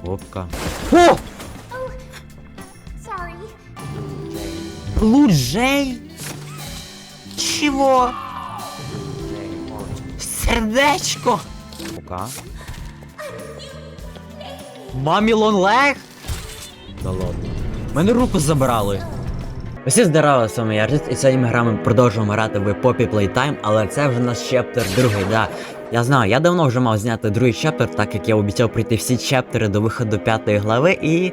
Пробка. О! Луджей? Чего? Сердечко. Пока. Мамі лонлег? Да ладно. Мене руку забрали. Усі здорово, з вами я і сьогодні ми граємо, продовжуємо грати в Poppy Playtime, але це вже наш чептер другий, да. Я знаю, я давно вже мав зняти другий чептер, так як я обіцяв пройти всі чептери до виходу п'ятої глави, і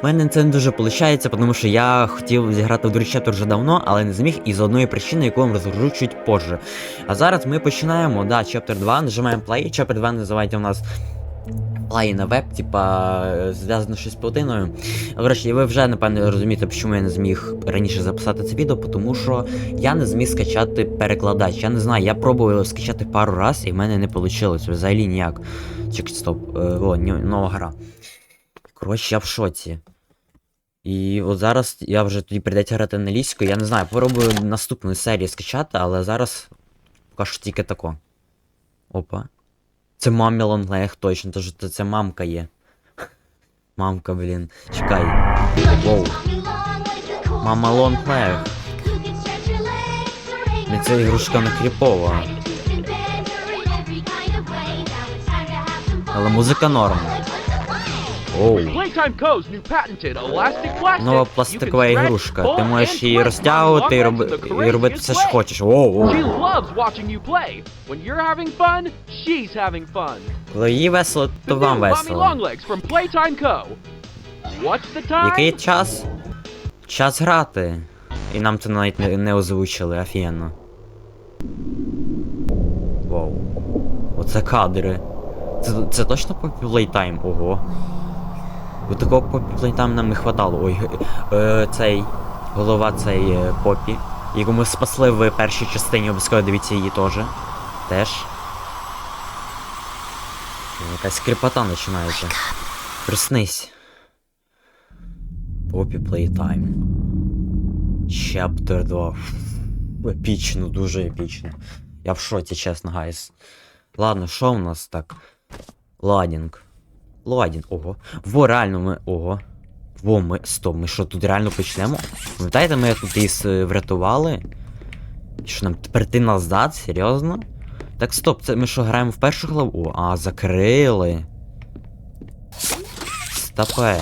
в мене це не дуже виходить, тому що я хотів зіграти в другий чептер вже давно, але не зміг із одної причини, яку вам розгружу чуть позже. А зараз ми починаємо, да, чептер 2, нажимаємо play, чептер 2 називається у нас Play на веб, типа, зв'язано щось з плотиною. Коротше, і ви вже напевно розумієте, чому я не зміг раніше записати це відео, тому що я не зміг скачати перекладач. Я не знаю, я пробував скачати пару раз, і в мене не вийшло. Взагалі ніяк. Чек, стоп. Е, о, нова гра. Коротше, я в шоці. І от зараз я вже тоді прийдеться грати англійською. Я не знаю, попробую наступну серію скачати, але зараз поки що тільки тако. Опа. Це мамі Лонглег, точно, то що це мамка є. Мамка, блін. Чекай. Воу. Мама Лонглег. Не ця ігрушка не кріпова. Але музика норм. Оу. Нова пластикова ігрушка. Ти можеш її розтягувати і, роби... і робити все, що хочеш. Fun. Коли їй весело, то вам весело. Який час? Час грати. І нам це навіть не, не озвучили, офігенно. Вау. Оце кадри. Це, це точно Poppy Playtime? Ого. Бо такого Poppy Playtime нам не хватало. Ой, е, цей. Голова цей е, Попі. Яку ми спасли в першій частині, обов'язково дивіться її теж. Теж. Якась скрипота починається. Приснись. Poppy Playtime. Chapter 2. Епічно, дуже епічно. Я в шоці, чесно, гайс. Ладно, що в нас так? Ладінг. Ладінг, ого. Во, реально ми. Ого. Во, ми. Стоп, ми що, тут реально почнемо? Пам'ятаєте, ми тут із е, врятували? Що нам тепер ти назад? Серйозно? Так стоп, це ми що граємо в першу главу? А, закрили. Стопе.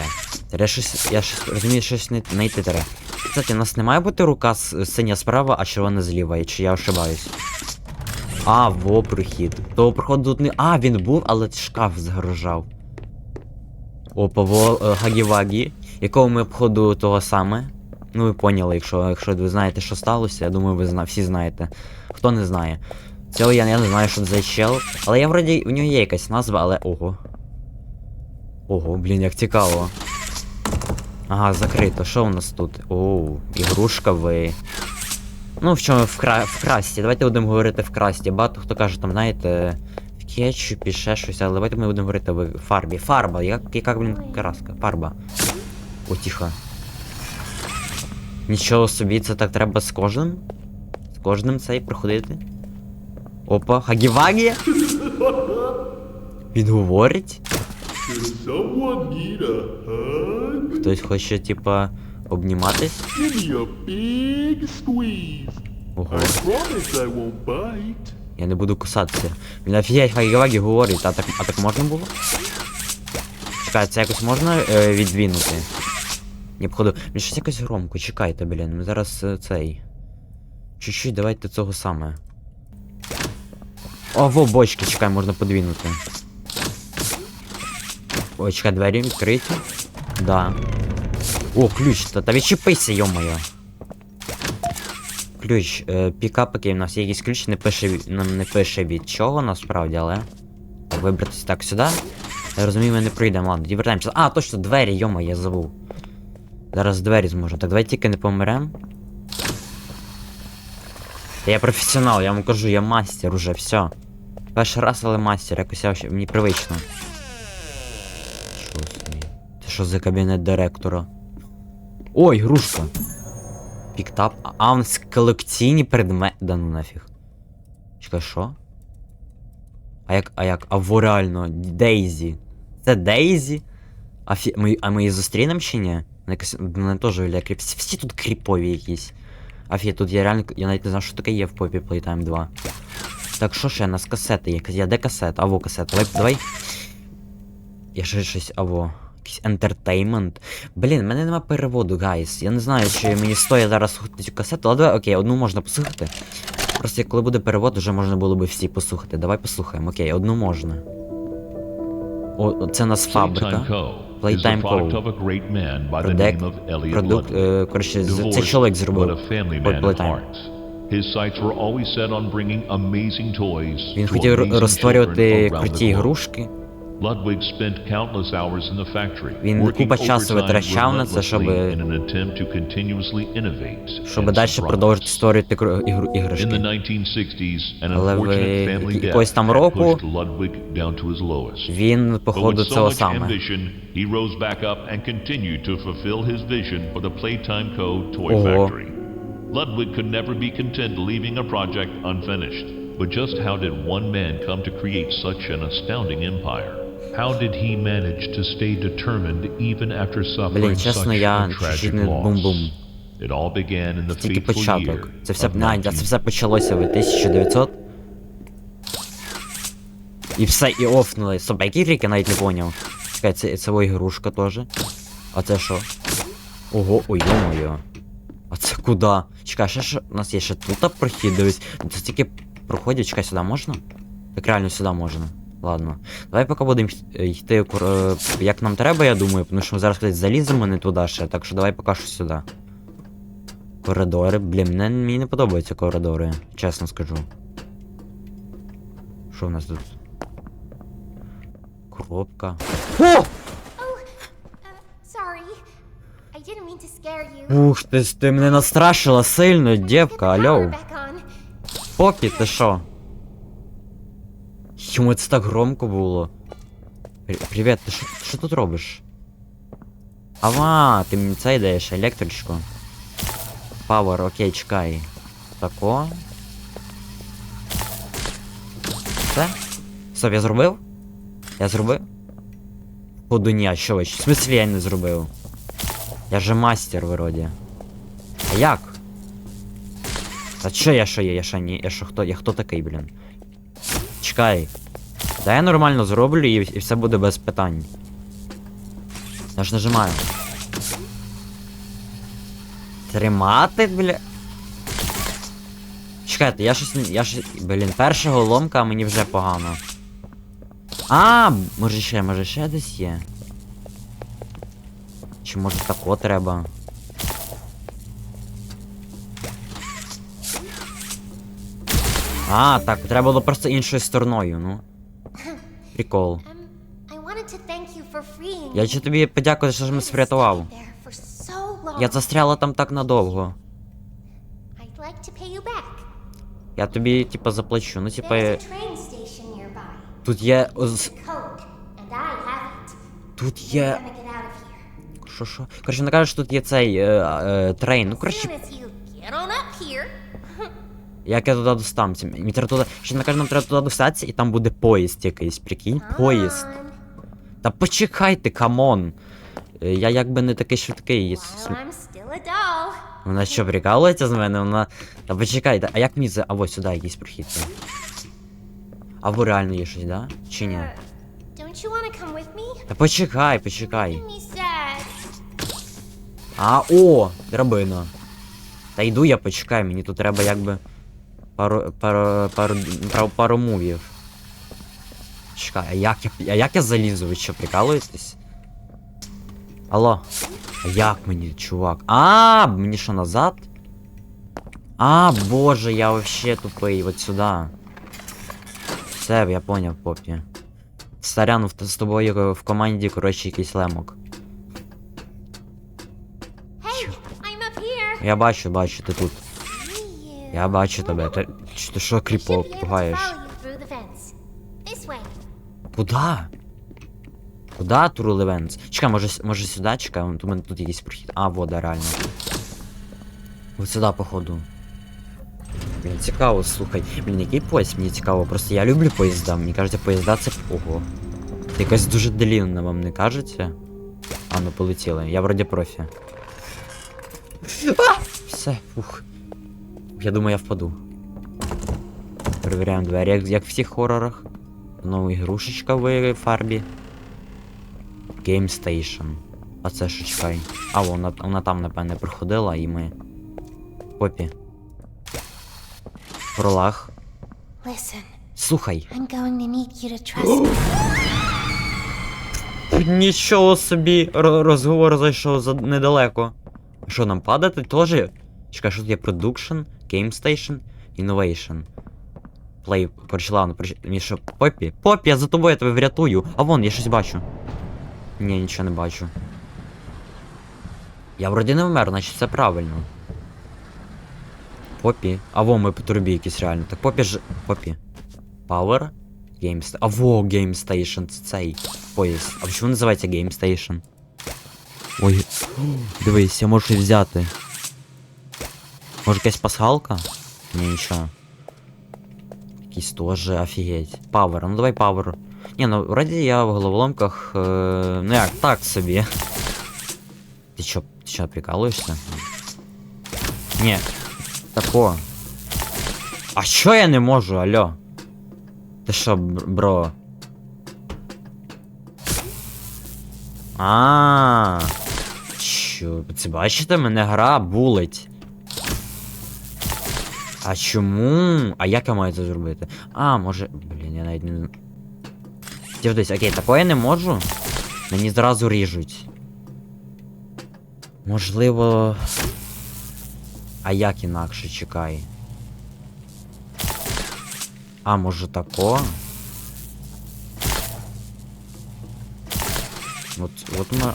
Я щось, я щось розумію, щось не знайти треба. Кстати, у нас не має бути рука синя справа, а червона зліва, чи я ошибаюсь? А, во прохід. Того проходу тут не. А, він був, але шкаф загрожав. Опа, во е, якого ми обходу того саме. Ну, ви поняли, якщо, якщо ви знаєте, що сталося, я думаю, ви зна... всі знаєте. Хто не знає. Цього я, я не знаю, що це за чел. Але я вроді у нього є якась назва, але ого. Ого, блін, як цікаво. Ага, закрито. Що у нас тут? Оу, ігрушка ви. Ну, в чому в, кра... в красті. Давайте будемо говорити в красті. Багато хто каже, там, знаєте, кетчупі, ще щось, але давайте ми будемо говорити в фарбі. Фарба, як, яка, блін, краска? Фарба. О, тихо. Нічого собі, це так треба з кожним? З кожним цей проходити? Опа, Хагівагі? Він говорить? Хтось хоче, типа, обніматись? Ого. Я не буду кусатися. Він офігеть Хагівагі говорить, а так, а так можна було? Чекай, це якось можна е, відвінути? Ні, походу. Мені щось якось громко, чекайте, блін. Ми зараз е, цей. Чуть-чуть давайте цього саме. О, во, бочки, чекай, можна подвінути. Ой, чекай, двері відкриті. Да. О, ключ, та, та відчепися, йо-моє. Ключ, е, пікапики, у нас є якийсь ключ, не пише, нам не пише від чого насправді, але. Вибратися так сюди. Я розумію, ми не пройдемо, ладно, дівертаємося. А, точно, двері, йома, я забув. Зараз двері зможу. Так, давай тільки не помрем. Я професіонал, я вам кажу, я мастер уже, все. Перший раз, але мастер, якось я ще мені привично. Що? Це що за кабінет директора? Ой, грушка. Піктап. А, у нас колекційні предмети. Да ну нафіг. Чекай, що? А як, а як? А во реально, Дейзі. Це Дейзі? А, фі... ми... а ми її зустрінемо чи ні? Вона теж виглядає кріп. Всі тут кріпові якісь. Афі, тут я реально. Я навіть не знав, що таке є в Poppy Playtime 2. Так що ще, у нас касети є. Я де касета? Аво касета. Давай, давай. Я ще щось, аво. Якийсь ентертеймент. Блін, в мене нема переводу, гайс. Я не знаю, чи мені стоїть зараз слухати цю касету, але давай, окей, одну можна послухати. Просто коли буде перевод, вже можна було би всі послухати. Давай послухаємо. Окей, одну можна. О, це у нас фабрика. Playtime Co. Продект, продукт, е, коротше, це чоловік зробив. Playtime. His sights were always set on bringing amazing toys Він хотів amazing ро- розстворювати круті ігрушки. Ludwig spent countless hours in the factory, Він купа часу витрачав на це, щоб- in an attempt to continuously innovate Щоб далі продовжити створювати ігру- іграшки. Але в якогось там року. Він, походу, цього саме. he rose back up and continued to fulfill his vision for the Playtime Co. toy Ого. factory. Ludwig could never be content leaving a project unfinished. But just how did one man come to create such an astounding empire? How did he manage to stay determined even after suffering Блін, чесно, such я a чуть не бум-бум. It all began in the Тільки початок. Це все, of це все почалося в 1900. І все, і офнули. Стоп, а який рік я навіть не поняв. Чекай, це, це ігрушка теж. А це що? Ого, ой, йо-моє. А це куди? Чекай, ще що? У нас є ще тут прохід, дивись. Це тільки проходять, чекай, сюди можна? Так реально сюди можна. Ладно. Давай поки будемо йти е, як нам треба, я думаю, тому що ми зараз кудись заліземо не туди ще, так що давай поки що сюди. Коридори, блін, мене, мені не подобаються коридори, чесно скажу. Що в нас тут? Коробка. О! Uh, scare you. Ух, ти, ти мене настрашила сильно, дівка, алло. Попі, ти що? Чому це так громко було? При- Привіт, ти що, тут робиш? Ава, ти мені це йдеш, електричку. Пауер, окей, чекай. Тако. Все? Стоп, я зробив? Я зробив? А що ви? В смислі я не зробив? Я же мастер вроді. А як? Та що я що є? Я що ні? Я що хто? Я хто такий, блін? Чекай. Да я нормально зроблю і, і все буде без питань. Я ж нажимаю. Тримати, бля. Чекайте, я щось. Я щось. Блін, перша голомка, мені вже погано. А, може ще, може ще десь є. Чи може тако треба? А, так, треба було просто іншою стороною, ну. Freeing Я me. тобі подякую, що ж мене врятував. Я застряла там так надовго. Я тобі, типа, заплачу. Ну, типа, тут є. Тут є. Що що? Коротше, вона каже, що тут є цей е, е, трейн. Ну, коротше, як я туди достануся? Мені треба туди. Ще каже, нам треба туди достатися, і там буде поїзд якийсь, прикинь, поїзд. Та почекайте, камон. Е, Я якби не такий швидкий. Вона що, прикалується з мене? Вона. Та почекайте, а як мені за. А ось сюди якийсь прохід. Або реально є щось, да? Чи ні? Та почекай, почекай. А, о, драбина. Та йду я, почекай, мені тут треба якби. Пару. пару. пару. пару, пару мувів. Чекай, а як я. А як я залізу? Ви що, прикалуєтесь? Алло. А як мені, чувак? А, мені що назад? А, боже, я вообще тупий, от сюди. Все, я поняв, попі. Старян, в- з тобою е, в команді, коротше, якийсь лемок. Hey. Я бачу, бачу, ти тут. Я бачу тебе. Ти, ти що кріпо пугаєш? Куда? Куда Турулевенс? Чекай, може, може сюди, чекай, у мене тут якийсь прохід. А, вода, реально. Ось сюди, походу. Мені цікаво, слухай. Блін, який поїзд, мені цікаво. Просто я люблю поїзда. Мені кажеться, поїзда це. Ого. Це якось дуже длінно, вам не кажеться? А, ну полетіли. Я вроді профі. Все, фух. Я думаю, я впаду. Перевіряємо двері, як, як в всіх хорорах. Знову ігрушечка в фарбі. Game Station. А це що чекай? А, вона, вона там, напевне, проходила і ми. Попі. Пролаг. Слухай. Нічого собі, розговор зайшов за недалеко. Що нам падати теж? Чекай, що тут є Production, Game Station, Innovation. Play, прочла, ладно. Мені Попі? Попі, я за тобою я тебе врятую. А вон, я щось бачу. Ні, нічого не бачу. Я вроді не вмер, значить це правильно. Попі. А во, ми по трубі якісь реально. Так Попі ж. Попі. Power. Game Station. А во, Game Station, це цей поїзд. А чому називається Game Station? Ой. Дивись, я можу взяти. Може якась пасхалка? Ні, нічого. Якийсь теж офігеть. Power, ну давай Power. Ні, ну вроді я в головоломках. Е... Ну як, так собі. Ти чо, ти чо, прикалуєшся? Ні. Тако. А що я не можу, алло? Ти що, бр- бро? А. Що, це бачите, мене гра булить. А чому? А як я маю це зробити? А, може. Блін, я навіть не. Дивись, окей, такого я не можу. Мені зразу ріжуть. Можливо. А як інакше чекай. А, може тако? От, от ми...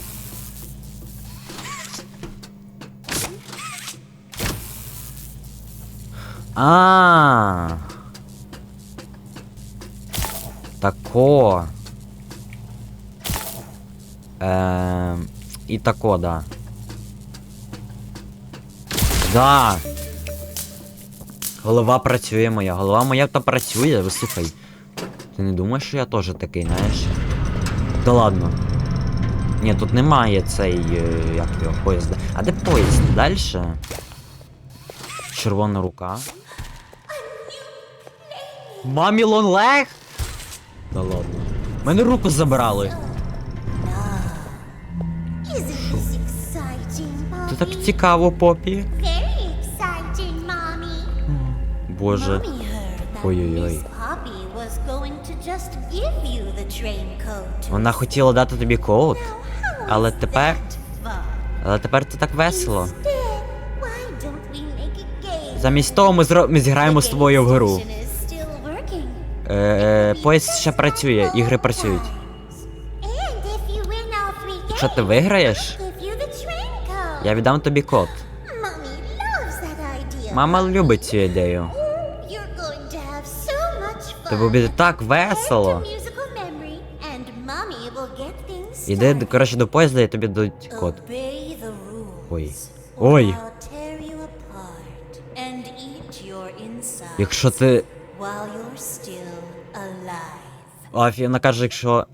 А. Тако. Ем, і тако, да. Да. Голова працює моя, голова моя то працює, вислухай. Ти не думаєш, що я теж такий, знаєш? Да ладно. Ні, тут немає цей. е, як його, поїзда. А де поїзд? Дальше? Червона рука. Мамі лонлег? Да ладно. Мене руку забрали. Це так цікаво, попі. Боже. Ой-ой-ой. Вона хотіла дати тобі код. Але тепер. Але тепер це так весело. Замість того ми зро... ми зіграємо з тобою в гру. Е, поїзд ще працює, ігри працюють. Якщо ти виграєш, я віддам тобі код. Мама любить цю ідею. Oh. Тобі буде так весело. Іди, коротше, до поїзда і тобі дадуть код. Ой. Ой. Якщо ти. while you're still alive. Афі, вона каже, якщо.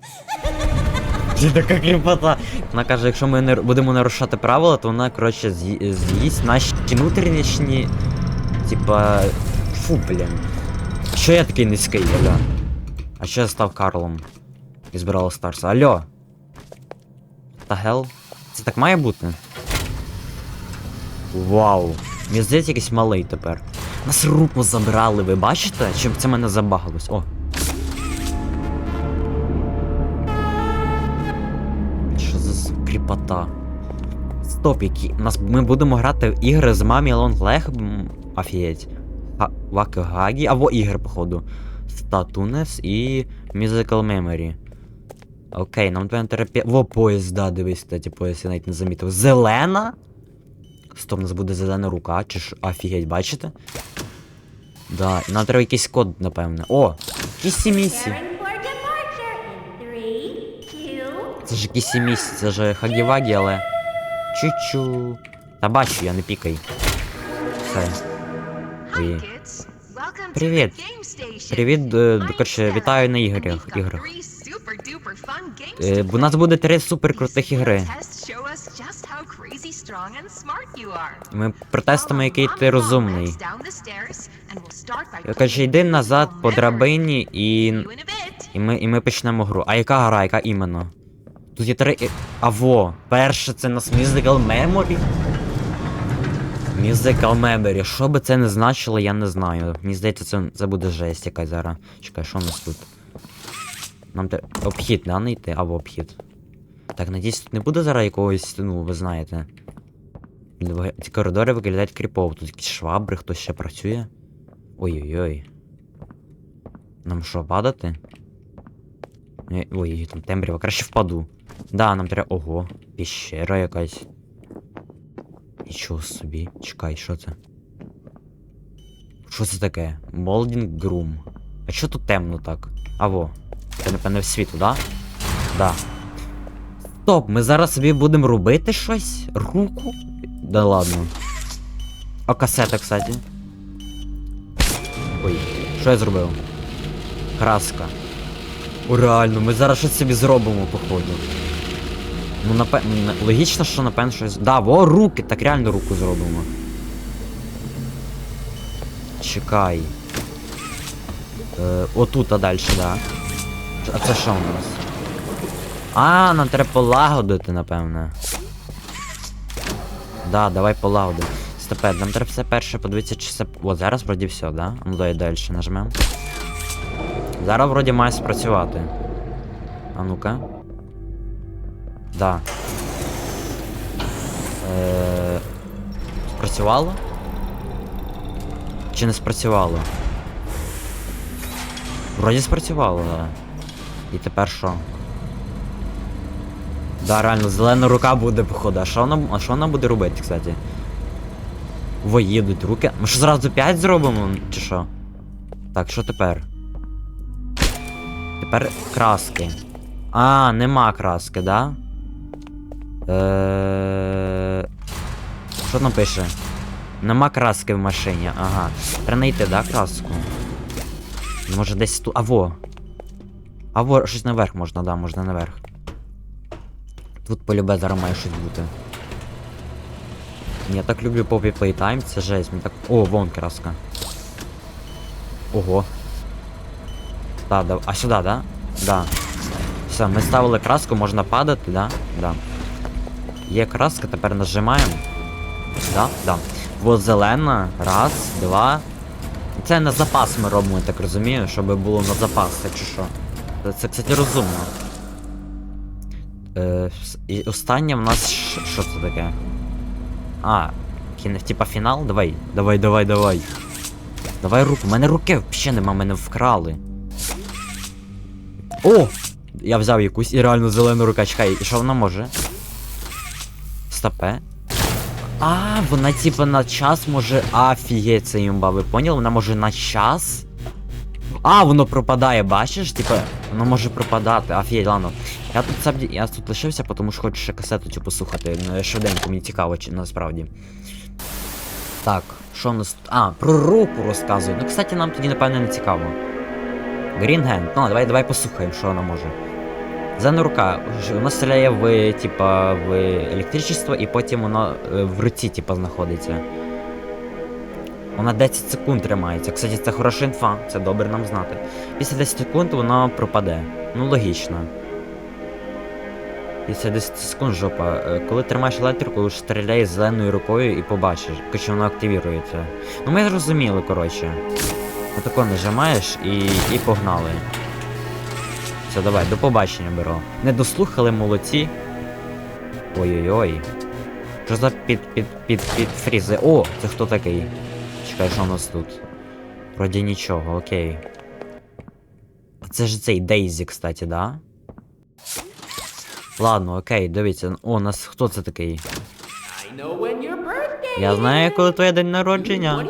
Така кріпота. Вона каже, якщо ми не будемо нарушати правила, то вона, коротше, з'ї- з'їсть наші внутрішні. Типа. Фу, блін. Що я такий низький, алло? А що я став Карлом? І збирала Старса. Алло. Та гел? Це так має бути? Вау. Мені здається, якийсь малий тепер. Нас руку забрали, ви бачите? Чим це мене забагалось? О. Що за кріпота? Стоп, які. Нас ми будемо грати в ігри з мамі Лонглег. Ха- Вакагагі, або ігри, походу. Статунес і Musical Memory. Окей, нам треба терапія. Во, поїзд, да, дивись, кстати, поїзд, я навіть не замітив. Зелена? Стоп, у нас буде зелена рука, чи ж офігеть, бачите? Да, і нам треба якийсь код, напевне. О! Кісі місі. Це ж кісі місі, це ж хагі-вагі, але. Чу-чу. Та бачу, я не пікай. Все. Ой. Привіт. Привіт, е, коротше, вітаю на іграх. іграх. Е, у нас буде три супер крутих ігри. Ми протестимо, який ти розумний. Кажу, йди назад по драбині і. І ми, і ми почнемо гру. А яка гра, яка іменно? Тут є три. і- А во, перше це нас Musical Memory. Musical Memory. Що би це не значило, я не знаю. Мені здається, це, це буде жесть якась зараз. Чекай, що у нас тут? Нам те. Обхід, да, не йти? Або обхід. Так, надіюсь, тут не буде зараз якогось, ну, ви знаєте. Ці коридори виглядають кріпово. Тут якісь швабри, хтось ще працює. Ой-ой-ой. Нам що, падати? Е, Ой, там темрява, краще впаду. Да, нам треба. Ого, піщера якась. Нічого собі. Чекай, що це? Що це таке? Молдінг Грум. А що тут темно так? Аво. Це напевне в світу, да? Да. Стоп, ми зараз собі будемо робити щось? Руку? Да ладно. А касета, кстати. Ой, що я зробив? Краска. О, реально, ми зараз щось собі зробимо, походу. Ну, напевно, логічно, що напевно щось. Да, во, руки, так реально руку зробимо. Чекай. Е, отут, а далі, да. А це що у нас? А, нам треба полагодити, напевне. Да, давай полагодимо. Степе, нам треба все перше подивитися, чи все. О, зараз вроді все, да? Ну давай далі нажмемо. Зараз вроді має спрацювати. А ну-ка. Да. Е... Спрацювало? Чи не спрацювало? Вроді спрацювало, да. І тепер що? Да, реально, зелена рука буде, походу. А що вона, а що вона буде робити, кстати? Во, їдуть руки. Ми що зразу 5 зробимо, чи що? Так, що тепер? Тепер краски. А, нема краски, да? Е... Що там пише? Нема краски в машині, ага. Треба знайти, да, краску? Може десь тут. Аво. Аво, щось наверх можна, да, можна наверх. Тут полюбе має щось бути. Я так люблю Poppy Playtime, це жесть, мені так. О, вон краска. Ого. Да, да. А сюди, да? Да. Все, ми ставили краску, можна падати, да? Да. Є краска, тепер нажимаємо. Да, да. Вот зелена. Раз, два. Це на запас ми робимо, я так розумію, щоб було на запас, якщо що. Це, кстати, розумно. Е, і останнє в нас. Що це таке? А, кіне, типа фінал? Давай, давай, давай, давай. Давай руку. У мене руки взагалі нема, мене вкрали. О! Я взяв якусь і реально зелену рука. Чекай, і що вона може? Стопе. А, вона типа на час може. Афігеть, це імба, ви поняли? Вона може на час? А, воно пропадає, бачиш? Типа, воно може пропадати. Афігеть, ладно. Я тут сам, я тут лишився, тому що хочу ще касету цю послухати. Ну, Швиденько, мені цікаво, чи насправді. Так, що у нас? А, про руку розказують. Ну, кстати, нам тоді, напевне, не цікаво. Hand. Ну, давай, давай послухаємо, що вона може. Зелена рука. Вона стріляє в, типа, в електричество, і потім воно е, в руці, типа, знаходиться. Вона 10 секунд тримається. Кстати, це хороша інфа, це добре нам знати. Після 10 секунд вона пропаде. Ну, логічно. Після 10 секунд жопа. Е, Коли тримаєш електрику, стріляй зеленою рукою і побачиш, якщо вона активірується. Ну ми зрозуміли, коротше. Отако нажимаєш і, і погнали. Все, давай, до побачення, бро. Не дослухали молодці. Ой-ой-ой. Що за під під під під фрізи? О, це хто такий? Чекай, що у нас тут? Вроді нічого, окей. А це ж цей Дейзі, кстати, да? Ладно, окей, дивіться. О, у нас хто це такий? Я знаю, коли твоє день народження.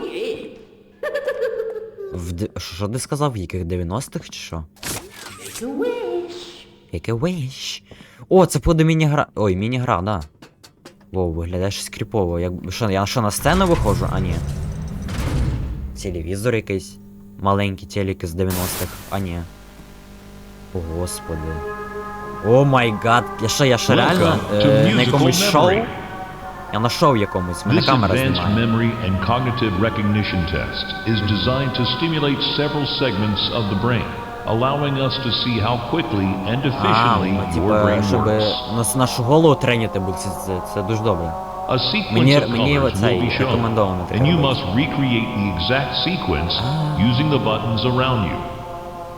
В Що ти сказав, в яких 90-х чи що? Яке виш? О, це буде міні-гра. Ой, міні-гра, да. Воу, виглядає щось кріпово. Як... Що, я що на сцену виходжу? А ні. Телевізор якийсь. Маленький телек з 90-х. А ні. О, господи. О май гад. Я що, я що реально е, на якомусь шоу? Я знайшов якомусь, мене камера знімає. memory and cognitive recognition test is designed to stimulate several segments of the brain, allowing us to see how quickly and А, efficiently ну, your типа, brain щоб works. нас, нашу голову треніти, бо це, це, це дуже добре. A sequence Мені- of мені colors оцей will be shown, рекомендовано and треба you робити. must recreate the exact sequence using the buttons around you.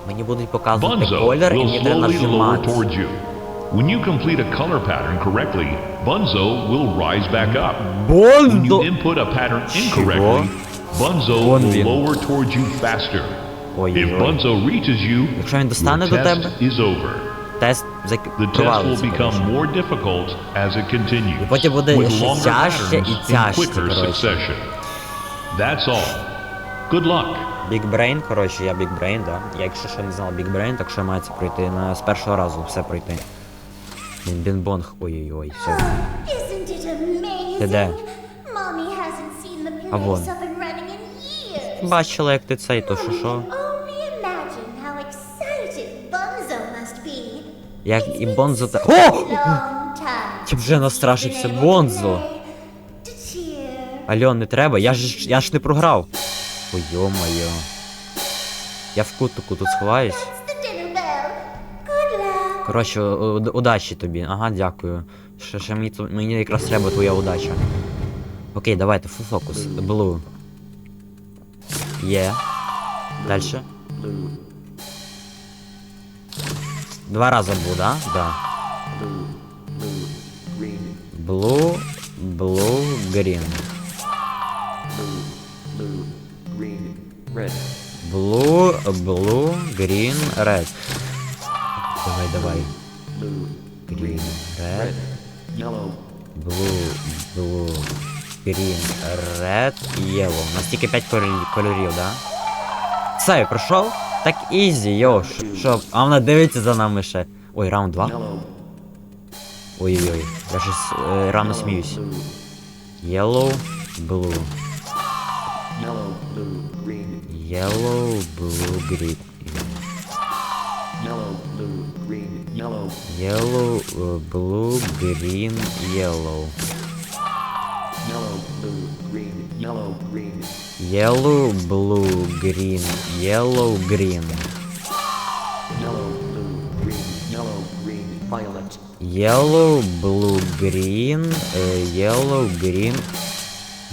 Мені будуть показувати Bunzo колір, і will мені треба slowly lower нажимати. towards you. When you complete a color pattern correctly, Bunzo will rise back up. When you Бондо! input a pattern incorrectly, Bunzo Вон will він. lower towards you faster. If Ой-ой-ой. Bunzo reaches you, Якщо він достане your до test тебе, is over. Тест. The test will провалиться. become more difficult as it continues, І потім буде ще тяжче і тяжче, quicker коротше. succession. That's all. Big Brain, коротше, я Big Brain, да. Я якщо що не знав Big Brain, так що я пройти на з першого разу, все пройти. Бінбонг, ой-ой-ой, все. Ти де? А вон. Бачила, як ти цей, то що що? Як і Бонзо та. О! Я вже настрашився, Бонзо! Альон, не треба, я ж я ж не програв. Ой, йо-моє. Я в кутику тут сховаюсь. Коротше, удачі тобі. Ага, дякую. Ще, ще мені, мені якраз треба твоя удача. Окей, давайте, фул фокус. Блу. Є. Дальше. Два рази був, да? Да. Блу, блу, грін. Блу, блу, грін, ред. Давай, давай. Green, red, blue, blue, green, red, yellow. У нас тільки 5 кольорів, кольорів, да? Все, я пройшов? Так ізі, йо, ш- що? А вона дивиться за нами ще. Ой, раунд 2. Ой-ой-ой, я щось е, рано сміюсь. Yellow, blue. Yellow, blue, green. Yellow, uh, blue, green, yellow. Yellow, blue, green, yellow, green. Yellow, blue, green, yellow, uh, yellow, green.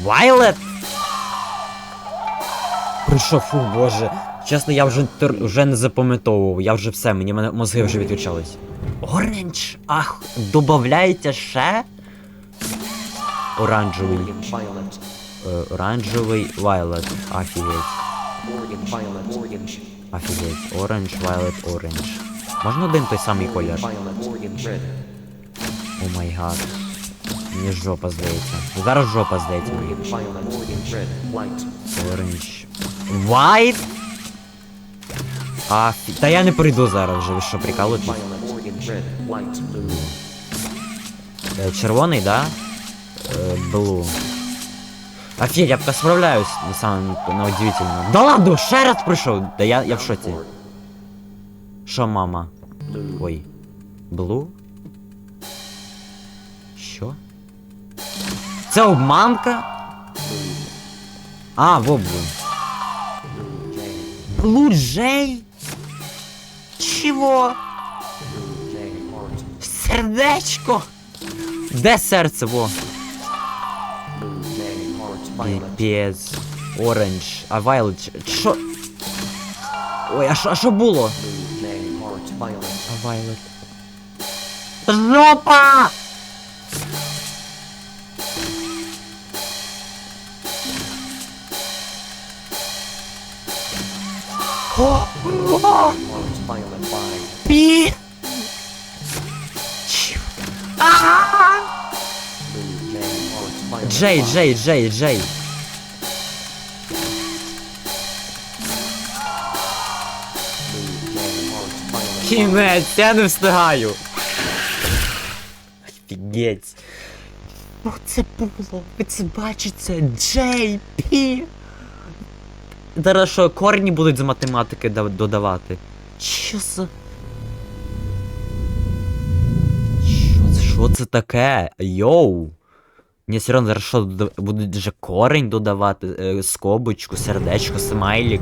Violet! Прийшов, фу, боже. Чесно, я вже, вже не запам'ятовував, я вже все, мені мозги вже відключались. Оранж! Ах, добавляється ще? Оранжевий. Е, оранжевий Violet. Офігеть. Офігеть. Оранж, Violet, оранж. Можна один той самий колір? О май гад. Мені жопа здається. Зараз жопа здається мені. Оранж. White? А, та я не прийду зараз вже, ви що, прикалуєтесь? Е, Червоний, да? Е, Blue. Офігеть, я пока справляюсь, на самом на удивительно. Да ладно, ще раз прийшов! Да я, я в шоці. Що, мама? Ой. Блу? Що? Це обманка? А, во блу. Блу Джей? Чего? Сердечко? Де серце, во? Піпець. Оранж. А Вайлет. Що? Ой, а що, а що було? А Вайлет. Жопа! О! О! Пі! Чів. А! Джей, Джей, Джей, Джей. Кінець, я не встигаю. Офігеть. Що це було? Ви це бачите? Джей, Пі. Зараз що, корні будуть з математики додавати. Що за... Що це таке? Йоу. Ні, серйозно, зараз що, будуть вже корень додавати, е, скобочку, сердечко, смайлік.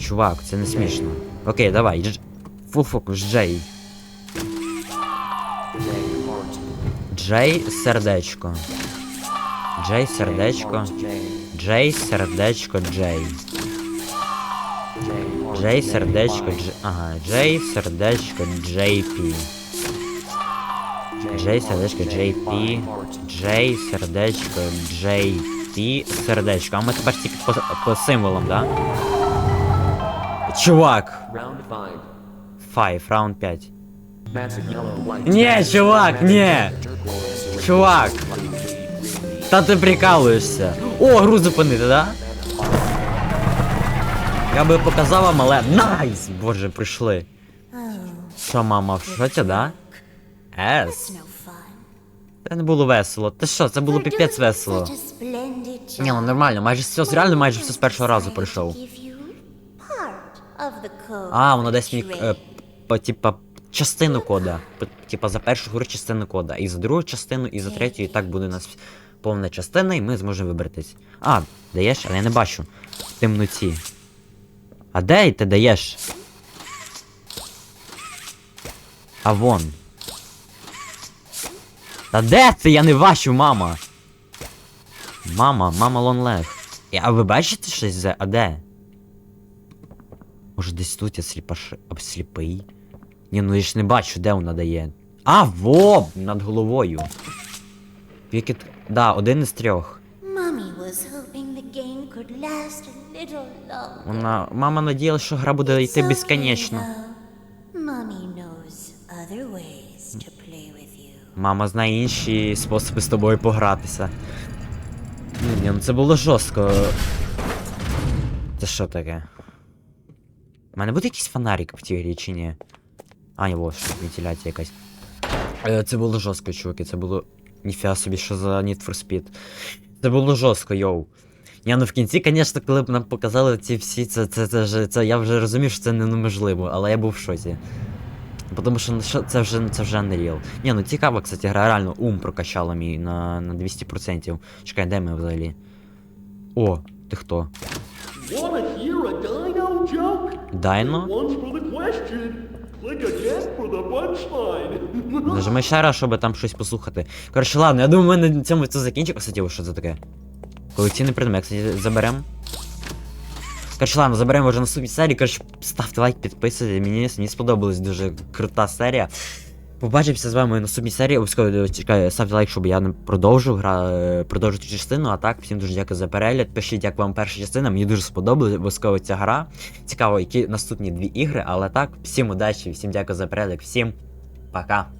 Чувак, це не смішно. Окей, давай, Дж... фул фокус, Джей. Джей, сердечко. Джей, сердечко. Джей, сердечко, Джей. Джей, сердечко, Дж... Ага, Джей, сердечко, Джей Пі. Джей, сердечко, Джей Пі. Джей, сердечко, Джей Пі, сердечко. А ми тепер тільки по, по символам, да? Чувак! Round 5. 5, раунд 5. Magic yellow white. Ні, чувак, ні! Чувак! Та ти прикалуєшся. О, гру зупинити, да? Я би показав вам, але. Найс! Боже, прийшли. Що, мама, в шоці, да? Ес. Це не було весело. Та що, це було піпець весело. Ні, ну нормально, майже все, реально майже все з першого разу пройшов. А, воно десь мені, е, по, типа, частину кода. По- Типа за першу гру частину кода. І за другу частину, і за третю, і так буде у нас повна частина, і ми зможемо вибратись. А, даєш? Але я не бачу. В темноті. А де ти даєш? А вон. Та де ти? Я не бачу, мама. Мама, мама лонлег. А ви бачите щось за. А де? Може десь тут я сліпаш... сліпий? Ні, ну я ж не бачу, де вона дає. А, во! Над головою. Вікіт. Да, один із трьох. Вона. Мама надіялася, що гра буде йти безконечно. Мама знає інші способи з тобою погратися. Ні, ну це було жорстко. Це що таке? У мене буде якийсь фонарик в цій грі чи ні? А, ні, во, вентиляція якась. Е, Це було жорстко, чуваки, це було. Ніфіга собі, що за Need for Speed. Це було жорстко, йоу. Я ну в кінці, звісно, коли б нам показали ці всі, це, це, це, це, це я вже розумів, що це неможливо, але я був в шоці. Тому що це вже це вже Unreal. Ні, ну цікаво, кстати, гра реально ум прокачала мій на, на 200%. Чекай, де ми взагалі? О, ти хто? Дайно? Нажимай ще раз, щоб там щось послухати. Коротше, ладно, я думаю, ми на цьому це закінчимо. Кстати, що це таке? Колекційний предмет, кстати, заберемо. Коротше, ладно, заберемо вже наступній серії. Коротше, ставте лайк, підписуйтесь. Мені, мені сподобалась дуже крута серія. Побачимося з вами в наступній серії. Обов'язково чекаю, ставте лайк, щоб я не продовжив гра, е, цю частину. А так, всім дуже дякую за перегляд. Пишіть, як вам перша частина. Мені дуже сподобалась обов'язково ця гра. Цікаво, які наступні дві ігри, але так, всім удачі, всім дякую за перегляд, всім пока.